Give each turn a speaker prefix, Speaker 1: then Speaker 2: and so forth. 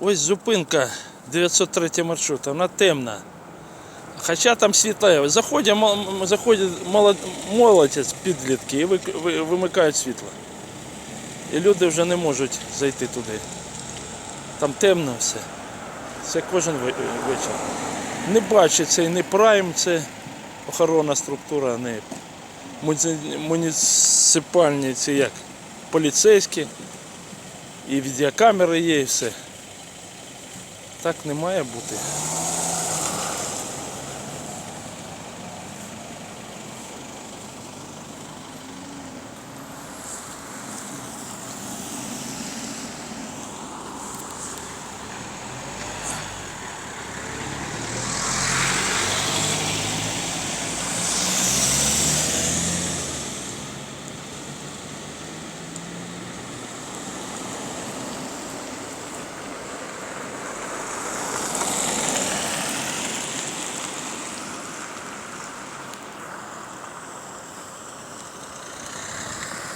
Speaker 1: Ось зупинка 903 маршрута, вона темна. Хоча там світла. Заходять, заходять молод, молодець, підлітки і вимикають світло. І люди вже не можуть зайти туди. Там темно все. Це кожен вечір. Не бачить цей не прайм, це охоронна структура, не муніципальні ці як поліцейські. І відеокамери є, і все. Так не має бути.